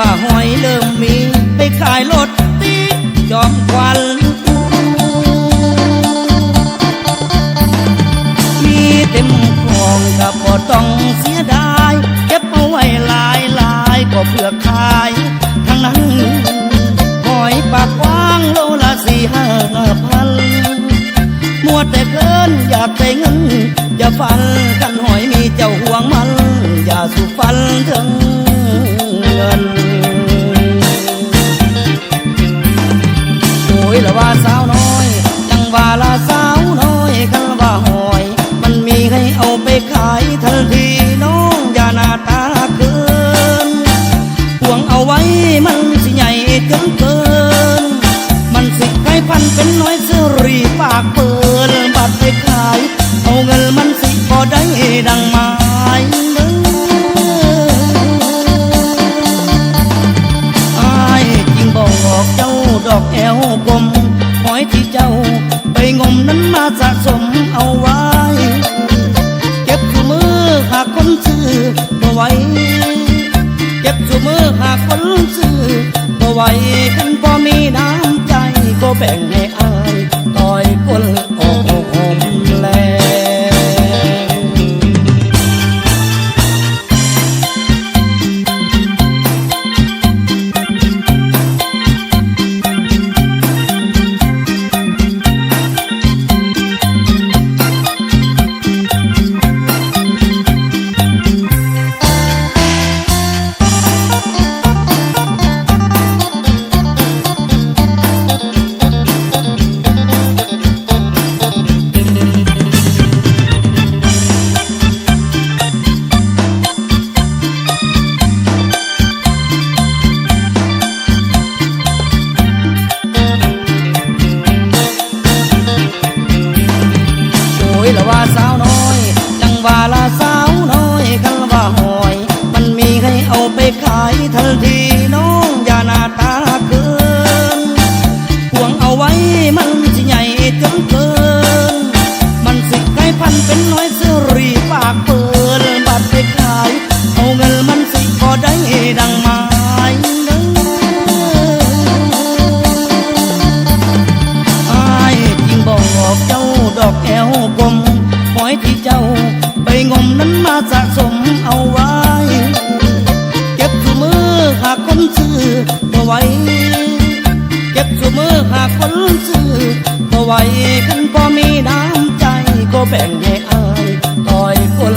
ว่าหอยเริ่มมีไปขายรถตีจอมควันมีเต็มคลองก็บบ่ต้องเสียดายเก็บเอาไว้หลายหลายก็เพื่อขายทั้งนั้นหอยปากกว้างโลละสี่ห้าพันมัวแต่เกินอยากไปเงินอย่าฟันกันหอยมีเจ้าห่วงมัน อย่าสุฟันเถิง ว่าละสาวน้อยคันว่าหอย มันมีให้เอาไปขายทันทีน้องอย่าหน้าตาเกินห่วงเอาไว้มันสิใหญ่จนเกิน มันสิใกล้พันเป็นน้อยสรีปากเปิดบัตรไปขาย เอาเงินมันสิพอได้ดังหมายเด้อ ไปงมนั้นมาสะสมเอาไว้ เก็บสูมือหากคนซื้อบ่ไหวเก็บสูมือหากคนซื้อบ่ไหวกันพอมีน้ำใจก็แบ่งให้อายต่อยคนโอ้โห กลมหอยที่เจ้า ไปงมนั้นมาสะสมเอาไว้ เก็บถุงมือหากคนซื้อบ่ไหวเก็บถุงมือหากคนซื้อบ่ไหวกันพอมีน้ำใจก็แบ่งให้อายต่อยคน